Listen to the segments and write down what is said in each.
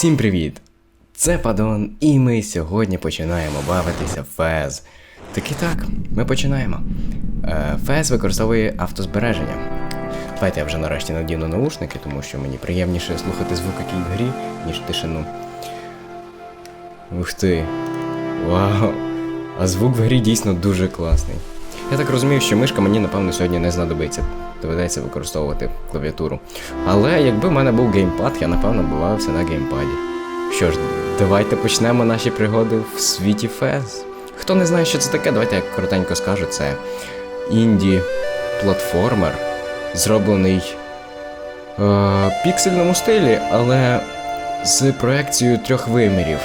Всім привіт! Це Падон, і ми сьогодні починаємо бавитися Фез. Так і так, ми починаємо. Е, Фез використовує автозбереження. Давайте я вже нарешті надіну наушники, тому що мені приємніше слухати звук, який в грі, ніж тишину. Ух ти. Вау! А звук в грі дійсно дуже класний. Я так розумію, що мишка мені, напевно, сьогодні не знадобиться. Доведеться використовувати клавіатуру. Але якби в мене був геймпад, я напевно бавився на геймпаді. Що ж, давайте почнемо наші пригоди в світі Фез. Хто не знає, що це таке, давайте я коротенько скажу. Це інді-платформер, зроблений е, в піксельному стилі, але з проекцією трьох вимірів.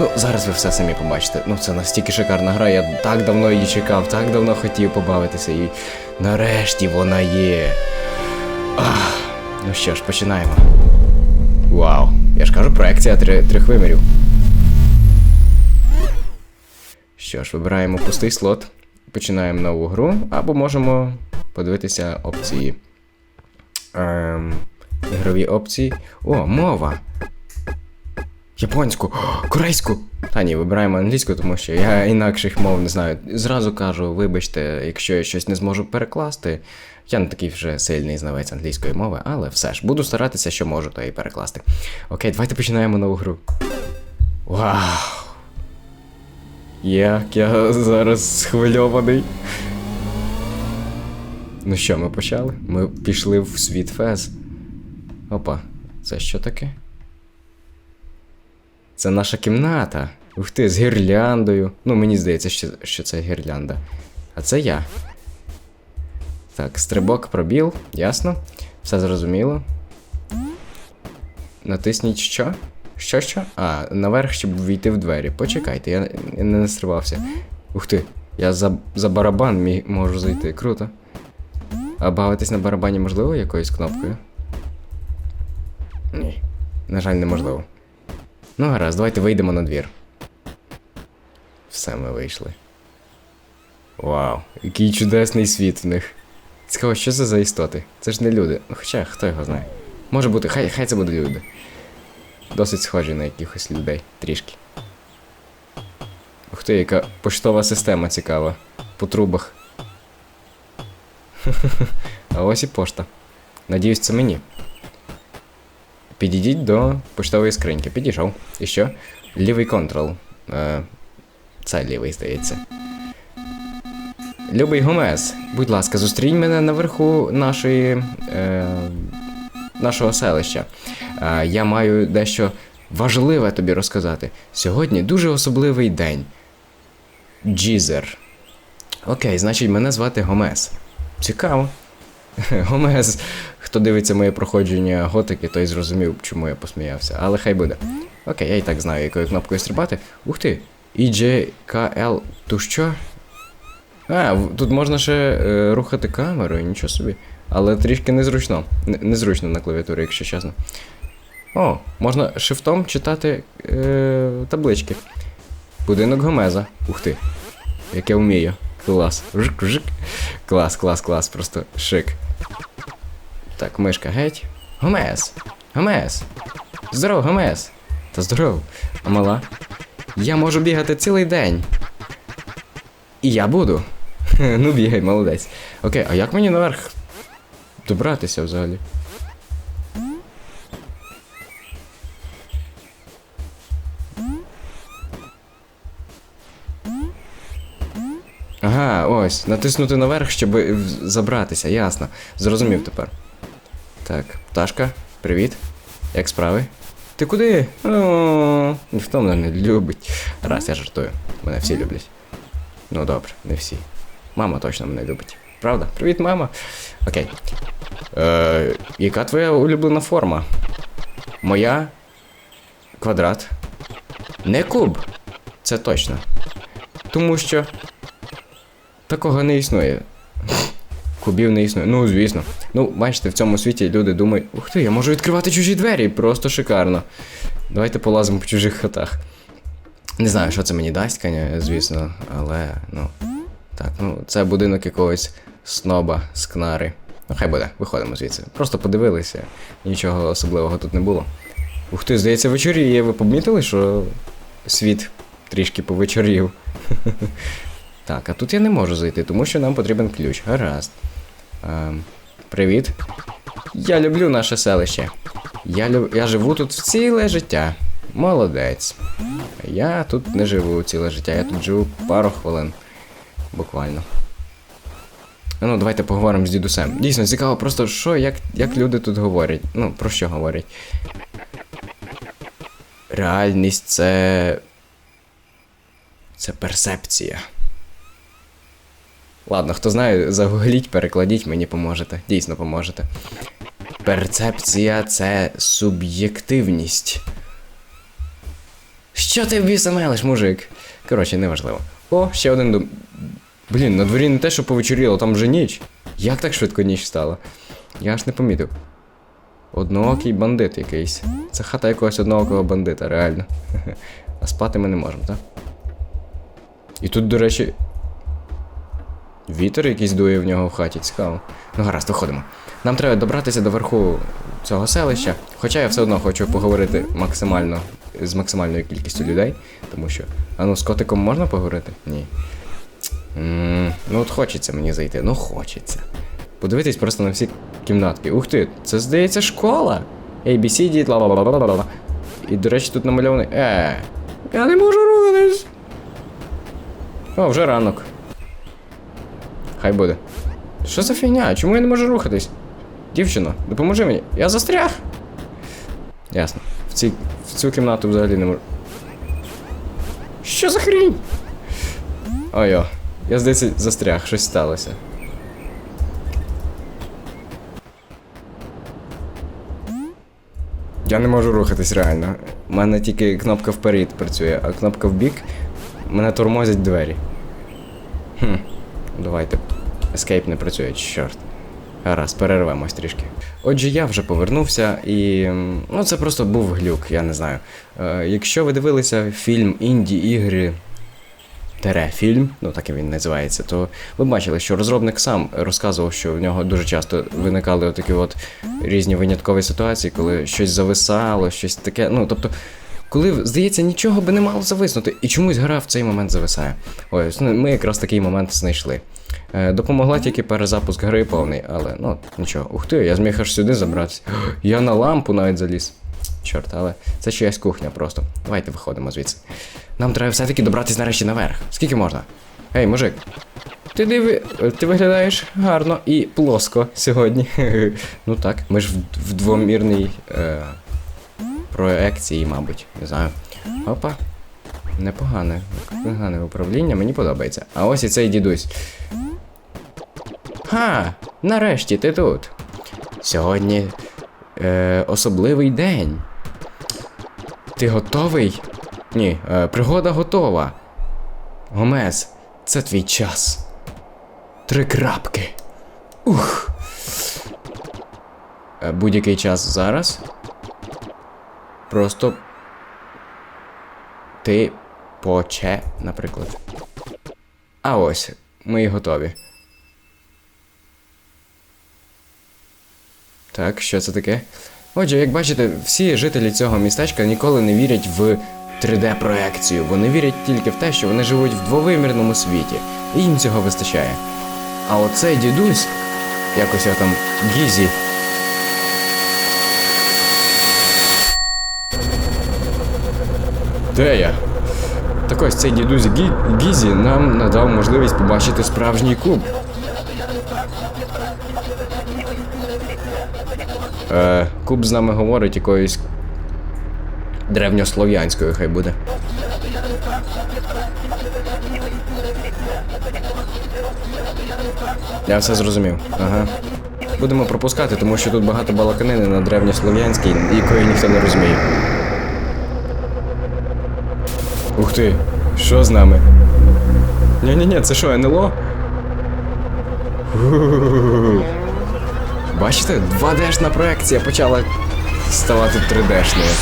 Ну, зараз ви все самі побачите. Ну, це настільки шикарна гра, я так давно її чекав, так давно хотів побавитися, і нарешті вона є. Ах, ну що ж, починаємо. Вау, я ж кажу, проекція три, трьох вимірів. Що ж, вибираємо пустий слот, починаємо нову гру, або можемо подивитися опції. Ем, ігрові опції. О, мова! Японську, корейську. Та ні, вибираємо англійську, тому що я інакших мов не знаю. Зразу кажу, вибачте, якщо я щось не зможу перекласти. Я не такий вже сильний знавець англійської мови, але все ж буду старатися, що можу, то і перекласти. Окей, давайте починаємо нову гру. Вау! Як я зараз схвильований. Ну що, ми почали? Ми пішли в світ Фез. Опа, це що таке? Це наша кімната. Ух ти, з гірляндою. Ну, мені здається, що, що це гірлянда. А це я. Так, стрибок пробіл, ясно. Все зрозуміло. Натисніть що? Що що? А, наверх, щоб війти в двері. Почекайте, я, я не настрибався. Ух ти, я за, за барабан міг, можу зайти. Круто. А бавитись на барабані можливо якоюсь кнопкою? Ні. На жаль, неможливо. Ну, гаразд, давайте вийдемо на двір. Все ми вийшли. Вау, який чудесний світ в них. Цікаво, що це за істоти? Це ж не люди. Хоча хто його знає. Може бути, хай, хай це будуть люди. Досить схожі на якихось людей трішки. Ух ти, яка поштова система цікава. По трубах. А ось і пошта. Надіюсь, це мені. Підійдіть до поштової скриньки. Підійшов. І що? Лівий контрол. Е, це лівий, здається. Любий Гомес, будь ласка, зустрінь мене наверху нашої. Е, нашого селища. Е, я маю дещо важливе тобі розказати. Сьогодні дуже особливий день. Джізер. Окей, значить, мене звати Гомес. Цікаво. Гомес, хто дивиться моє проходження готики, той зрозумів, чому я посміявся. Але хай буде. Окей, я і так знаю, якою кнопкою стрибати. Ух ти! EJKL. То що? А, тут можна ще е, рухати камерою, нічого собі. Але трішки незручно. Н- незручно на клавіатурі, якщо чесно. О, можна шифтом читати е, таблички. Будинок Гомеза. Ух ти. Як я вмію. Клас. Жик, жик. Клас, клас, клас, просто шик. Так, мишка геть. Гомес! Гомес! Здоров, Гомес! Та здоров, а мала. Я можу бігати цілий день. І я буду. ну бігай, молодець. Окей, а як мені наверх добратися взагалі? Ага, ось, натиснути наверх, щоб забратися, ясно. Зрозумів тепер. Так, пташка, привіт. Як справи? Ти куди? Ніхто мене не любить. Раз, я жартую. Мене всі люблять. Ну добре, не всі. Мама точно мене любить. Правда? Привіт, мама. Окей. Е, яка твоя улюблена форма? Моя? Квадрат. Не куб. Це точно. Тому що такого не існує. Кубів не існує. Ну, звісно. Ну, бачите, в цьому світі люди думають, ух ти, я можу відкривати чужі двері, просто шикарно. Давайте полазимо по чужих хатах. Не знаю, що це мені дасть, звісно, але ну. Так, ну, це будинок якогось сноба з кнари. Ну, хай буде, виходимо звідси. Просто подивилися, нічого особливого тут не було. Ух ти, здається, вечоріє. Ви помітили, що світ трішки повечорів? Так, а тут я не можу зайти, тому що нам потрібен ключ. Гаразд. Ем, привіт. Я люблю наше селище. Я, люб... я живу тут ціле життя. Молодець. Я тут не живу ціле життя, я тут живу пару хвилин. Буквально. Ну, давайте поговоримо з дідусем. Дійсно, цікаво, просто що, як, як люди тут говорять. Ну, про що говорять? Реальність це. Це персепція. Ладно, хто знає, загугліть, перекладіть, мені поможете. Дійсно поможете. Перцепція це суб'єктивність. Що ти в біса мелиш, мужик? Коротше, неважливо. О, ще один дом. Блін, на дворі не те, що повечеріло, там вже ніч. Як так швидко ніч стала? Я аж не помітив. Одноокий бандит якийсь. Це хата якогось одноокого бандита, реально. А спати ми не можемо, так? І тут, до речі. Вітер якийсь дує в нього в хаті, цікаво. Ну гаразд, виходимо. Нам треба добратися до верху цього селища. Хоча я все одно хочу поговорити максимально з максимальною кількістю людей, тому що. А ну з котиком можна поговорити? Ні. м ну от хочеться мені зайти, ну хочеться. Подивитись просто на всі кімнатки. Ух ти, це здається школа. ABCD, ла ла ла ла І, до речі, тут намальований. Е. Я не можу рухатись. О, вже ранок. Хай буде. Що за фігня? Чому я не можу рухатись? Дівчино, допоможи мені. Я застряг. Ясно. В, ці, в цю кімнату взагалі не можу. Що за хрінь? Ой-о. Я, здається, застряг, щось сталося. Я не можу рухатись реально. У мене тільки кнопка вперед працює, а кнопка вбік мене тормозять двері. Хм, давайте. Escape не працює, чорт. Гаразд, перервемось трішки. Отже, я вже повернувся, і ну це просто був глюк, я не знаю. Е, якщо ви дивилися фільм інді ігри тере фільм, ну так і він називається, то ви бачили, що розробник сам розказував, що в нього дуже часто виникали такі от різні виняткові ситуації, коли щось зависало, щось таке. Ну тобто, коли здається, нічого би не мало зависнути, і чомусь гра в цей момент зависає. Ось ну, ми якраз такий момент знайшли. Е, допомогла тільки перезапуск гри повний, але ну нічого. Ух ти, я зміг аж сюди забратися. Я на лампу навіть заліз. Чорт, але це чиясь кухня просто. Давайте виходимо звідси. Нам треба все-таки добратися нарешті наверх. Скільки можна? Ей, мужик. Ти диви. Ти виглядаєш гарно і плоско сьогодні. ну так, ми ж в, в двомірній е, проекції, мабуть, не знаю. Опа. Непогане, непогане управління, мені подобається. А ось і цей дідусь. Ха! Нарешті ти тут. Сьогодні е, особливий день. Ти готовий? Ні, е, пригода готова. Гомес, це твій час. Три крапки. Ух. Е, Будь-який час зараз. Просто. Ти поче, наприклад. А ось, ми і готові. Так, що це таке? Отже, як бачите, всі жителі цього містечка ніколи не вірять в 3D-проекцію. Вони вірять тільки в те, що вони живуть в двовимірному світі, і їм цього вистачає. А оцей дідусь, якось його там Гізі. Де я? Так ось цей дідусь Гі... Гізі нам надав можливість побачити справжній куб. Е, куб з нами говорить якоюсь древньослов'янською, хай буде. Я все зрозумів. Ага. Будемо пропускати, тому що тут багато балаканини на древньослов'янській, якої ніхто не розуміє. Ух ти, що з нами? Ні-ні-ні, це що, НЛО? Бачите, 2D-шна проекція почала ставати 3D-шною.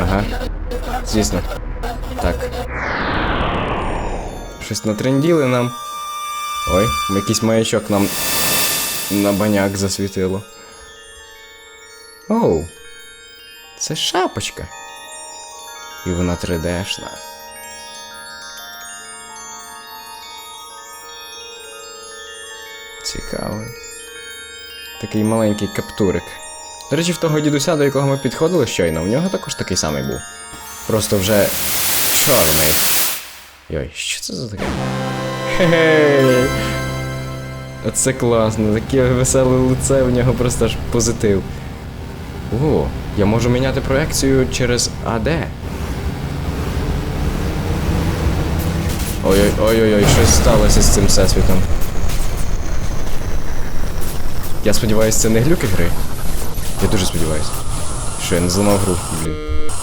Ага. Звісно. Так. Щось натренділи нам. Ой, якийсь маячок нам на баняк засвітило. Це шапочка. І вона 3D-шна. Цікаво. Такий маленький каптурик. До речі, в того дідуся, до якого ми підходили щойно, в нього також такий самий був. Просто вже чорний. Йой, що це за таке? Хе-хей! Оце класно, таке веселе лице, в нього просто аж позитив. О, я можу міняти проекцію через АД. Ой-ой, ой-ой-ой, щось сталося з цим всесвітом. Я сподіваюся, це не глюки гри. Я дуже сподіваюся. Що я не зламав гру, блін.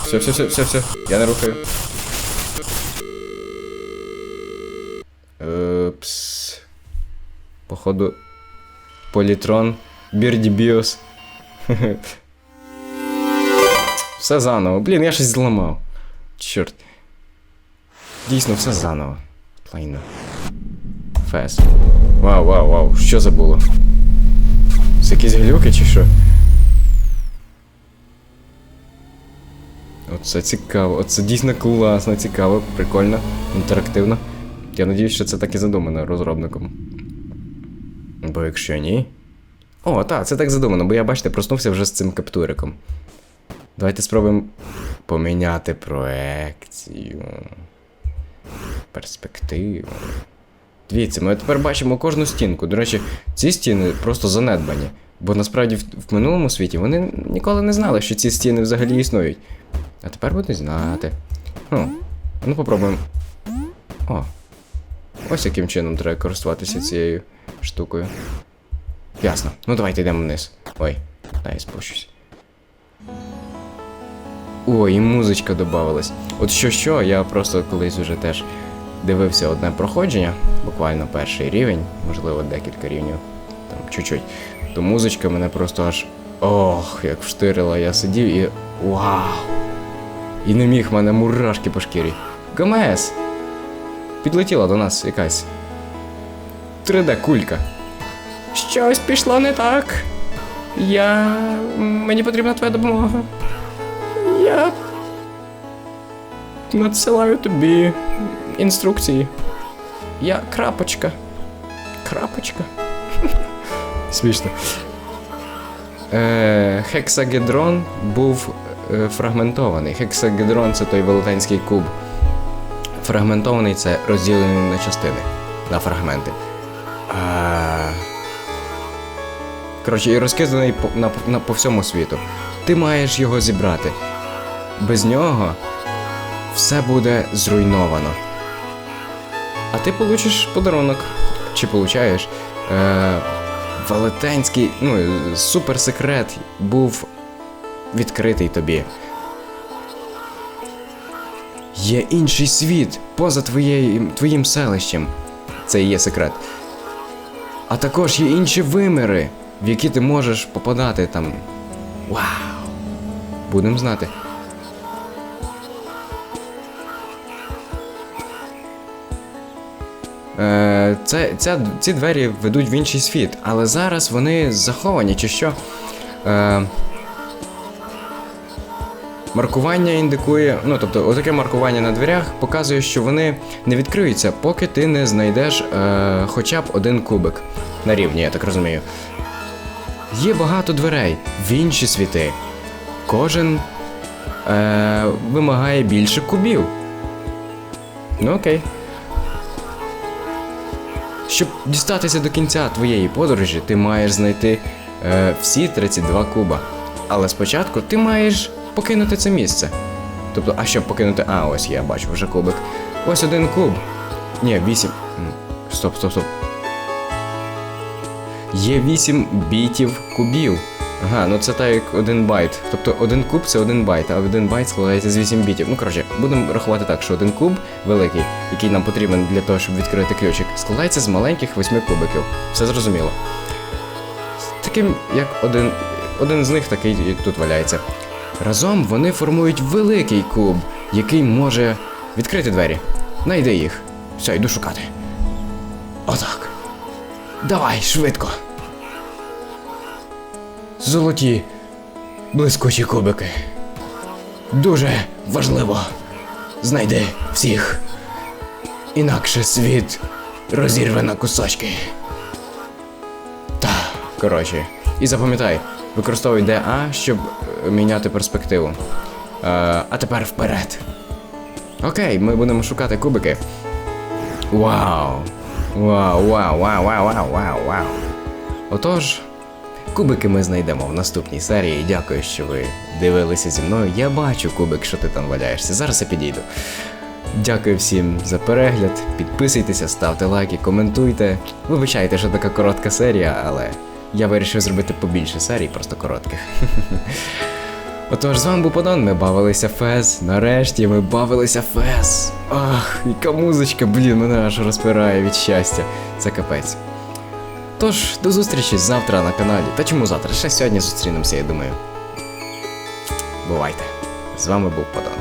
Все, все, все, все, все. Я не рухаю. Упс. Походу. Політрон. Бірді Біос. Все заново. Блін, я щось зламав. Чорт. Дійсно, все заново. Лайно. Фес. Вау, вау, вау. Що це було? Це якісь глюки чи що? Оце цікаво, оце дійсно класно, цікаво, прикольно, інтерактивно. Я надіюсь, що це так і задумано розробником. Бо якщо ні. О, так, це так задумано, бо я, бачите, проснувся вже з цим каптуриком. Давайте спробуємо поміняти проекцію. Перспективу. Дивіться, ми тепер бачимо кожну стінку. До речі, ці стіни просто занедбані. Бо насправді в, в минулому світі вони ніколи не знали, що ці стіни взагалі існують. А тепер будуть знати. Хм. Ну, попробуємо. О. Ось яким чином треба користуватися цією штукою. Ясно. Ну давайте йдемо вниз. Ой, дай спущусь. Ой, і музичка додавалась. От що що, я просто колись уже теж дивився одне проходження, буквально перший рівень, можливо, декілька рівнів, там чуть-чуть. То музичка мене просто аж. Ох, як вштирила, я сидів і. Вау! І не міг мене мурашки по шкірі. ГМС! Підлетіла до нас якась 3D-кулька. Щось пішло не так. Я. Мені потрібна твоя допомога. Я. Надсилаю тобі інструкції. Я крапочка. Крапочка. Смішно. Е, хексагедрон був е, фрагментований. Хексагедрон це той велетенський куб. Фрагментований це розділений на частини, на фрагменти. А... Коротше, і розкиданий по, на, на, по всьому світу. Ти маєш його зібрати. Без нього все буде зруйновано. А ти получиш подарунок. Чи получаєш? Е, велетенський, ну, суперсекрет був відкритий тобі. Є інший світ поза твоєю, твоїм селищем. Це і є секрет. А також є інші виміри, в які ти можеш попадати там. Вау! Будемо знати. Це, ця, ці двері ведуть в інший світ, але зараз вони заховані, чи що. Е, маркування індикує, ну тобто, отаке маркування на дверях показує, що вони не відкриються, поки ти не знайдеш е, хоча б один кубик на рівні, я так розумію. Є багато дверей в інші світи. Кожен е, вимагає більше кубів. Ну окей. Щоб дістатися до кінця твоєї подорожі, ти маєш знайти е, всі 32 куба. Але спочатку ти маєш покинути це місце. Тобто, а щоб покинути. А, ось я бачу вже кубик. Ось один куб. Ні, вісім. Стоп, стоп, стоп. Є 8 бітів кубів. Ага, ну це так як один байт. Тобто один куб це один байт, а один байт складається з 8 бітів. Ну коротше, будемо рахувати так, що один куб великий, який нам потрібен для того, щоб відкрити ключик, складається з маленьких 8 кубиків. Все зрозуміло. Таким, як один. Один з них такий тут валяється. Разом вони формують великий куб, який може відкрити двері. Найди їх. Все, йду шукати. Отак. Давай, швидко. Золоті, блискучі кубики. Дуже важливо. Знайди всіх. Інакше світ розірве на кусочки. Та, коротше. І запам'ятай, використовуй ДА, щоб е, міняти перспективу. Е, а тепер вперед. Окей, ми будемо шукати кубики. Вау! Вау, вау, вау, вау, вау, вау, вау. Отож, кубики ми знайдемо в наступній серії. Дякую, що ви дивилися зі мною. Я бачу кубик, що ти там валяєшся. Зараз я підійду. Дякую всім за перегляд. Підписуйтеся, ставте лайки, коментуйте. Вибачайте, що така коротка серія, але я вирішив зробити побільше серій, просто коротких. Отож, з вами був Падон, ми бавилися Фез. Нарешті ми бавилися Фез. Ах, яка музичка, блін, мене аж розпирає від щастя. Це капець. Тож, до зустрічі завтра на каналі. Та чому завтра? Ще сьогодні зустрінемося, я думаю. Бувайте. З вами був Падон.